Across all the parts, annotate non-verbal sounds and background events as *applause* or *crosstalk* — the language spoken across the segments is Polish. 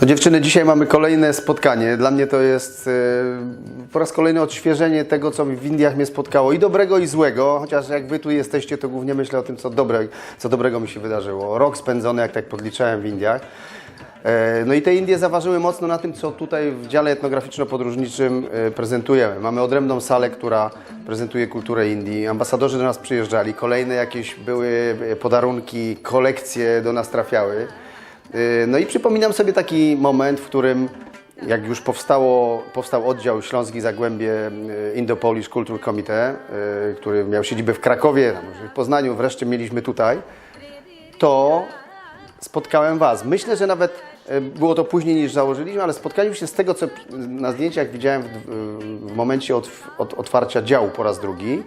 No dziewczyny, dzisiaj mamy kolejne spotkanie. Dla mnie to jest e, po raz kolejny odświeżenie tego, co w Indiach mnie spotkało. I dobrego, i złego. Chociaż jak wy tu jesteście, to głównie myślę o tym, co, dobre, co dobrego mi się wydarzyło. Rok spędzony, jak tak podliczałem w Indiach. E, No i te Indie zaważyły mocno na tym, co tutaj w dziale etnograficzno-podróżniczym e, prezentujemy. Mamy odrębną salę, która prezentuje kulturę Indii. Ambasadorzy do nas przyjeżdżali, kolejne jakieś były e, podarunki, kolekcje do nas trafiały. E, No i przypominam sobie taki moment, w którym jak już powstało, powstał oddział Śląski Zagłębie e, Indo-Polish Culture Committee, e, który miał siedzibę w Krakowie, w Poznaniu, wreszcie mieliśmy tutaj, to spotkałem Was. Myślę, że nawet było to później niż założyliśmy, ale spotkaliśmy się z tego, co na zdjęciach widziałem w, w momencie od, od, otwarcia działu po raz drugi.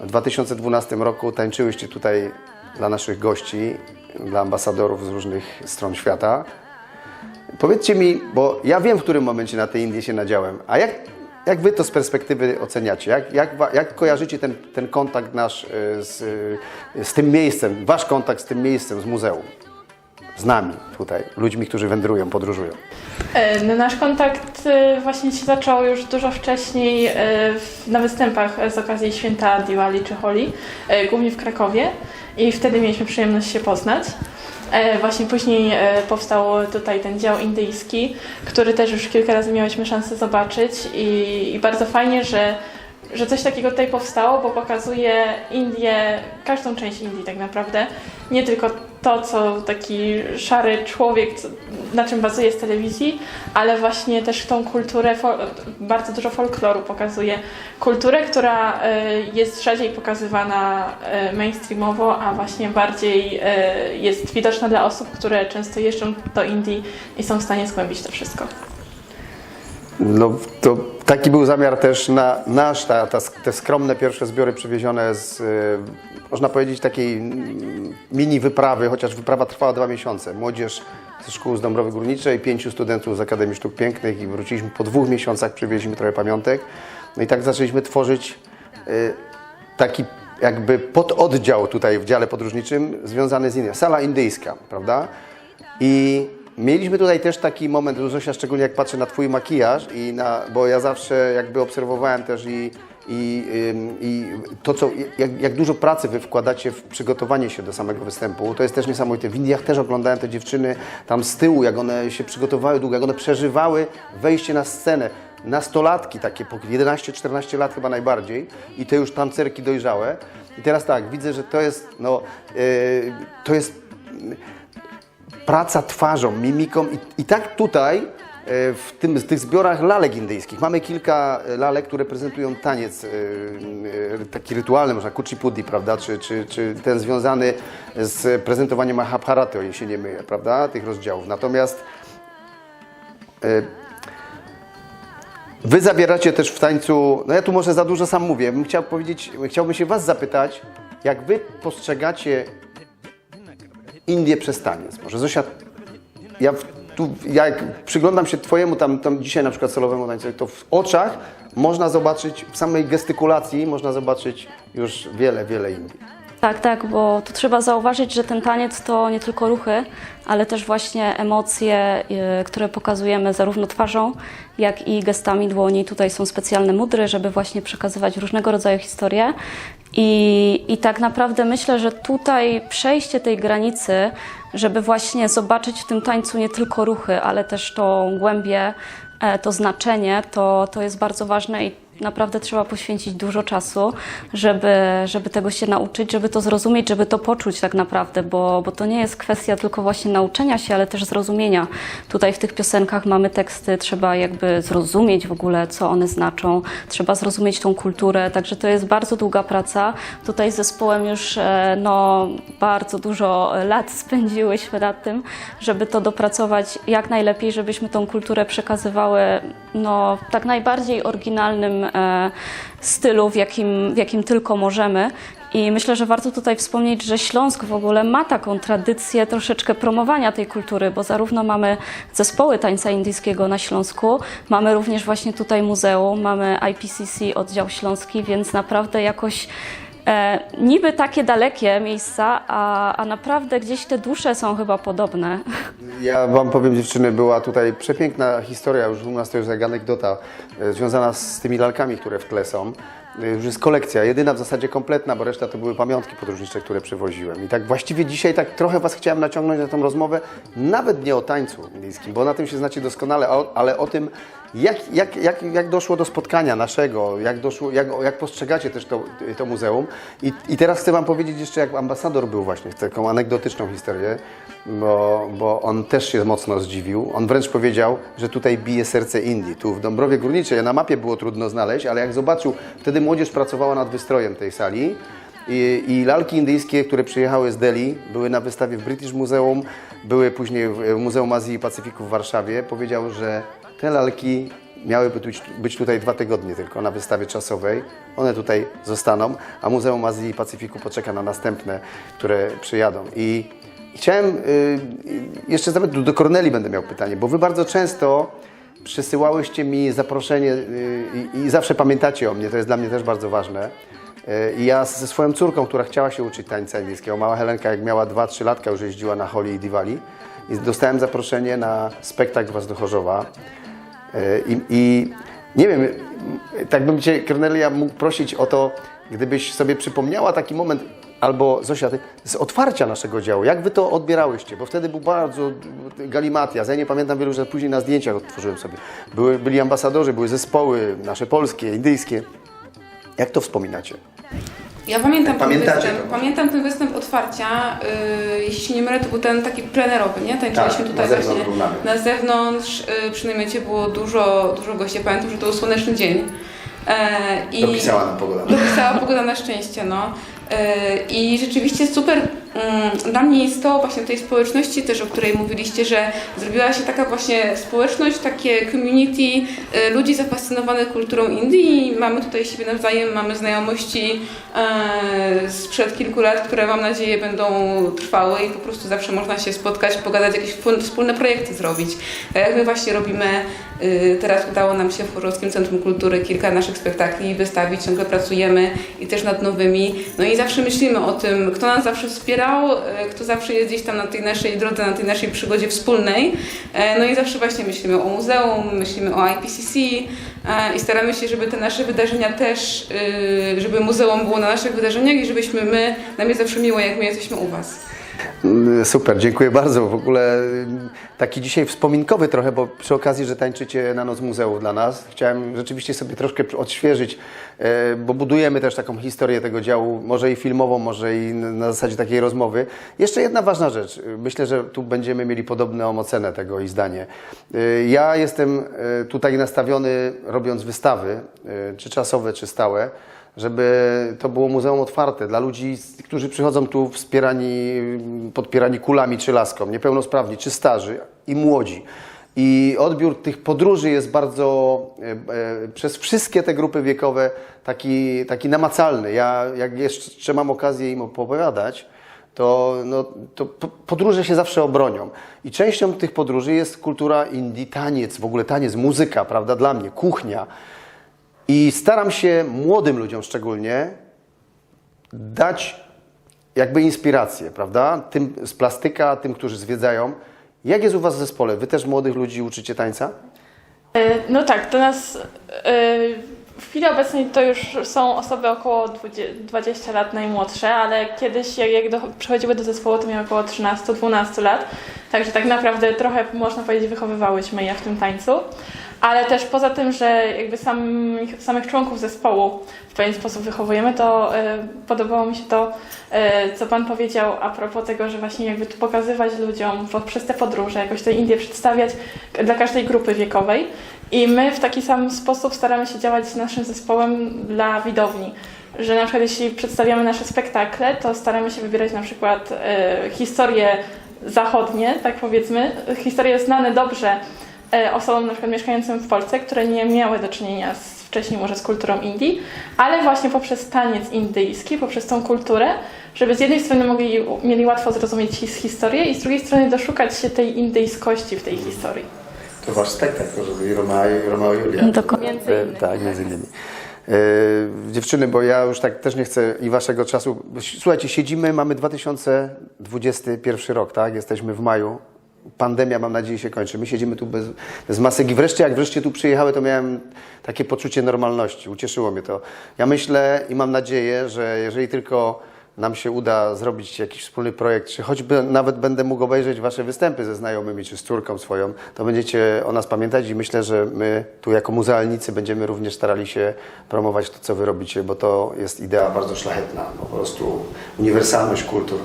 W 2012 roku tańczyłyście tutaj dla naszych gości, dla ambasadorów z różnych stron świata. Powiedzcie mi, bo ja wiem, w którym momencie na tej Indie się nadziałem, a jak, jak Wy to z perspektywy oceniacie? Jak, jak, jak kojarzycie ten, ten kontakt nasz e, z, e, z tym miejscem, Wasz kontakt z tym miejscem, z muzeum? Z nami tutaj, ludźmi, którzy wędrują, podróżują. E, No, nasz kontakt e, właśnie się zaczął już dużo wcześniej e, na występach z okazji święta Diwali czy Holi, głównie w Krakowie i wtedy mieliśmy przyjemność się poznać. Właśnie później powstał tutaj ten dział indyjski, który też już kilka razy miałyśmy szansę zobaczyć i, i bardzo fajnie, że, że coś takiego tutaj powstało, bo pokazuje Indię, każdą część Indii tak naprawdę, nie tylko to, co taki szary człowiek, co, na czym bazuje z telewizji, ale właśnie też tą kulturę, bardzo dużo folkloru pokazuje. Kulturę, która e, jest rzadziej pokazywana e, mainstreamowo, a właśnie bardziej e, jest widoczna dla osób, które często jeżdżą do Indii i są w stanie zgłębić to wszystko. No, to taki był zamiar też na nasz, ta, ta, te skromne pierwsze zbiory przywiezione z, e, można powiedzieć, takiej mm, mini wyprawy, chociaż wyprawa trwała dwa miesiące. Młodzież ze szkół z Dąbrowy Górniczej, pięciu studentów z Akademii Sztuk Pięknych i wróciliśmy po dwóch miesiącach, przywieźliśmy trochę pamiątek. No i tak zaczęliśmy tworzyć e, taki jakby pododdział tutaj w dziale podróżniczym związany z Indią. Sala indyjska, prawda? I mieliśmy tutaj też taki moment, Zosia, szczególnie jak patrzę na Twój makijaż, i na, bo ja zawsze jakby obserwowałem też i, i, i to, co, jak, jak dużo pracy Wy wkładacie w przygotowanie się do samego występu, to jest też niesamowite. W Indiach też oglądałem te dziewczyny tam z tyłu, jak one się przygotowały długo, jak one przeżywały wejście na scenę. Nastolatki takie, po 11-14 lat chyba najbardziej i te już tancerki dojrzałe. I teraz tak, widzę, że to jest, no, yy, to jest praca twarzą, mimiką i, i tak tutaj e, w, tym, w tych zbiorach lalek indyjskich mamy kilka e, lalek, które prezentują taniec e, taki rytualny, można kuchipudi, prawda, czy, czy, czy ten związany z prezentowaniem Mahabharaty, o się nie myję, prawda, tych rozdziałów. Natomiast Wy zabieracie też w tańcu, no ja tu może za dużo sam mówię, bym chciał powiedzieć, chciałbym się Was zapytać, jak Wy postrzegacie Indię przez taniec. Może Zosia, ja, tu, ja jak przyglądam się Twojemu tam, tam dzisiaj na przykład solowemu tańcowi, to w oczach można zobaczyć, w samej gestykulacji można zobaczyć już wiele, wiele Indii. Tak, tak, bo tu trzeba zauważyć, że ten taniec to nie tylko ruchy, ale też właśnie emocje, y, które pokazujemy zarówno twarzą, jak i gestami dłoni. Tutaj są specjalne mudry, żeby właśnie przekazywać różnego rodzaju historie. I, I tak naprawdę myślę, że tutaj przejście tej granicy, żeby właśnie zobaczyć w tym tańcu nie tylko ruchy, ale też tą głębię, e, to znaczenie, to, to jest bardzo ważne i naprawdę trzeba poświęcić dużo czasu, żeby, żeby tego się nauczyć, żeby to zrozumieć, żeby to poczuć tak naprawdę, bo, bo to nie jest kwestia tylko właśnie nauczenia się, ale też zrozumienia. Tutaj w tych piosenkach mamy teksty, trzeba jakby zrozumieć w ogóle, co one znaczą, trzeba zrozumieć tą kulturę, także to jest bardzo długa praca. Tutaj z zespołem już e, no, bardzo dużo lat *laughs* spędziłyśmy nad tym, żeby to dopracować jak najlepiej, żebyśmy tą kulturę przekazywały no, w tak najbardziej oryginalnym stylu, w jakim, w jakim tylko możemy. I myślę, że warto tutaj wspomnieć, że Śląsk w ogóle ma taką tradycję troszeczkę promowania tej kultury, bo zarówno mamy zespoły tańca indyjskiego na Śląsku, mamy również właśnie tutaj muzeum, mamy IPCC, oddział śląski, więc naprawdę jakoś E, niby takie dalekie miejsca, a, a naprawdę gdzieś te dusze są chyba podobne. Ja wam powiem dziewczyny, była tutaj przepiękna historia, już u nas to już jak anegdota, e, związana z tymi lalkami, które w tle są. E, Już jest kolekcja, jedyna w zasadzie kompletna, bo reszta to były pamiątki podróżnicze, które przywoziłem. I tak właściwie dzisiaj tak trochę was chciałem naciągnąć na tą rozmowę, nawet nie o tańcu indyjskim, bo na tym się znacie doskonale, ale o tym, jak, jak, jak, jak doszło do spotkania naszego, jak, doszło, jak, jak postrzegacie też to, to muzeum. I, I teraz chcę Wam powiedzieć jeszcze, jak ambasador był właśnie, taką anegdotyczną historię, bo, bo on też się mocno zdziwił. On wręcz powiedział, że tutaj bije serce Indii. Tu w Dąbrowie Górniczej na mapie było trudno znaleźć, ale jak zobaczył, wtedy młodzież pracowała nad wystrojem tej sali. I, I lalki indyjskie, które przyjechały z Delhi, były na wystawie w British Museum, były później w Muzeum Azji i Pacyfiku w Warszawie. Powiedział, że te lalki miałyby być, być tutaj dwa tygodnie tylko na wystawie czasowej. One tutaj zostaną, a Muzeum Azji i Pacyfiku poczeka na następne, które przyjadą. I chciałem, y, y, jeszcze nawet do Korneli będę miał pytanie, bo Wy bardzo często przysyłałyście mi zaproszenie y, i, i zawsze pamiętacie o mnie, to jest dla mnie też bardzo ważne. Y, I ja ze swoją córką, która chciała się uczyć tańca indyjskiego, mała Helenka, jak miała 2-3 latka, już jeździła na Holi i Diwali. I dostałem zaproszenie na spektakl Was do Chorzowa. Y, I, I nie wiem, tak bym Cię, Kornelia, mógł prosić o to, gdybyś sobie przypomniała taki moment, albo Zosia, ty, z otwarcia naszego działu, jak Wy to odbierałyście? Bo wtedy był bardzo galimatias. Ja nie pamiętam wielu, że później na zdjęciach otworzyłem sobie. Były, byli ambasadorzy, były zespoły nasze polskie, indyjskie. Jak to wspominacie? Ja pamiętam ten występ, to pamiętam ten występ otwarcia, yy, jeśli się nie mylę, to był ten taki plenerowy, nie? Tańczyliśmy Tak, tutaj na zewnątrz właśnie na zewnątrz, yy, przy namiocie było dużo, dużo gości, pamiętam, że to był słoneczny dzień. E, i Dopisała nam pogoda. Dopisała pogoda na szczęście, no. E, I rzeczywiście super mm, dla mnie jest to właśnie tej społeczności też, o której mówiliście, że zrobiła się taka właśnie społeczność, takie community e, ludzi zafascynowanych kulturą Indii. Mamy tutaj siebie nawzajem, mamy znajomości e, sprzed kilku lat, które mam nadzieję będą trwały i po prostu zawsze można się spotkać, pogadać, jakieś wspólne- projekty zrobić. Tak jak my właśnie robimy, teraz udało nam się w Chorwackim Centrum Kultury kilka naszych spektakli wystawić, ciągle pracujemy i też nad nowymi. No i zawsze myślimy o tym, kto nas zawsze wspierał, y, kto zawsze jest gdzieś tam na tej naszej drodze, na tej naszej przygodzie wspólnej. E, No i zawsze właśnie myślimy o muzeum, myślimy o IPCC e, i staramy się, żeby te nasze wydarzenia też, żeby muzeum było na naszych wydarzeniach i żebyśmy my, nam jest zawsze miło, jak my jesteśmy u Was. Mm, Super, dziękuję bardzo. W ogóle mm, taki dzisiaj wspominkowy trochę, bo przy okazji, że tańczycie na Noc Muzeum dla nas, chciałem rzeczywiście sobie troszkę odświeżyć, e, bo budujemy też taką historię tego działu, może i filmową, może i na zasadzie takiej rozmowy. Jeszcze jedna ważna rzecz. Myślę, że tu będziemy mieli podobną ocenę tego i zdanie. E, Ja jestem tutaj nastawiony, robiąc wystawy, czy czasowe, czy stałe, żeby to było muzeum otwarte dla ludzi, którzy przychodzą tu wspierani, podpierani kulami czy laską, niepełnosprawni, czy starzy i młodzi. I odbiór tych podróży jest bardzo e, e, przez wszystkie te grupy wiekowe taki, taki namacalny. Ja jak jeszcze mam okazję im opowiadać, to, no, to po- podróże się zawsze obronią. I częścią tych podróży jest kultura Indii, taniec, w ogóle taniec, muzyka, prawda, dla mnie, kuchnia. I staram się młodym ludziom szczególnie dać jakby inspirację, prawda? Tym z plastyka, tym, którzy zwiedzają. Jak jest u Was w zespole? Wy też młodych ludzi uczycie tańca? E, No tak, do nas e, w chwili obecnej to już są osoby około 20, 20 lat najmłodsze, ale kiedyś jak, przychodziły do zespołu to miały około 13-12 lat, także tak naprawdę trochę można powiedzieć wychowywałyśmy je w tym tańcu. Ale też poza tym, że jakby samych, członków zespołu w pewien sposób wychowujemy, to e, podobało mi się to, e, co Pan powiedział a propos tego, że właśnie jakby tu pokazywać ludziom poprzez te podróże, jakoś tę Indię przedstawiać dla każdej grupy wiekowej. I my w taki sam sposób staramy się działać z naszym zespołem dla widowni. Że na przykład jeśli przedstawiamy nasze spektakle, to staramy się wybierać na przykład e, historie zachodnie, tak powiedzmy, historie znane dobrze osobom na przykład mieszkającym w Polsce, które nie miały do czynienia z, wcześniej może z kulturą Indii, ale właśnie poprzez taniec indyjski, poprzez tą kulturę, żeby z jednej strony mogli, mieli łatwo zrozumieć his, historię i z drugiej strony doszukać się tej indyjskości w tej historii. To Wasz spektakl, żeby Romeo, Romeo i Julia. Dokładnie. Między innymi. Tak, między innymi. Yy, dziewczyny, bo ja już tak też nie chcę i waszego czasu. Słuchajcie, siedzimy, mamy 2021 rok, tak? Jesteśmy w maju. Pandemia, mam nadzieję, się kończy. My siedzimy tu bez, bez masek i wreszcie, jak wreszcie tu przyjechały, to miałem takie poczucie normalności. Ucieszyło mnie to. Ja myślę i mam nadzieję, że jeżeli tylko nam się uda zrobić jakiś wspólny projekt, czy choćby nawet będę mógł obejrzeć wasze występy ze znajomymi, czy z córką swoją, to będziecie o nas pamiętać i myślę, że my tu jako muzealnicy będziemy również starali się promować to, co wy robicie, bo to jest idea bardzo szlachetna, po prostu uniwersalność kultur.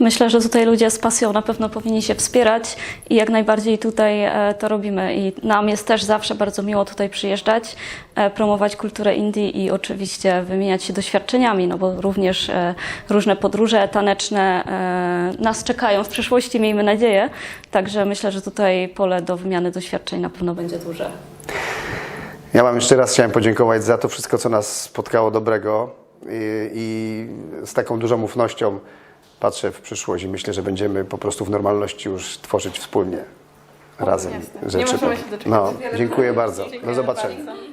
Myślę, że tutaj ludzie z pasją na pewno powinni się wspierać i jak najbardziej tutaj e, to robimy. I nam jest też zawsze bardzo miło tutaj przyjeżdżać, e, promować kulturę Indii i oczywiście wymieniać się doświadczeniami, no bo również e, różne podróże taneczne e, nas czekają w przyszłości, miejmy nadzieję. Także myślę, że tutaj pole do wymiany doświadczeń na pewno będzie duże. Ja Wam jeszcze raz chciałem podziękować za to wszystko, co nas spotkało dobrego i, i z taką dużą ufnością patrzę w przyszłość i myślę, że będziemy po prostu w normalności już tworzyć wspólnie razem Jasne. Nie rzeczy. możemy się doczekać. No, dziękuję bardzo. Do Dziękujemy zobaczenia. bardzo.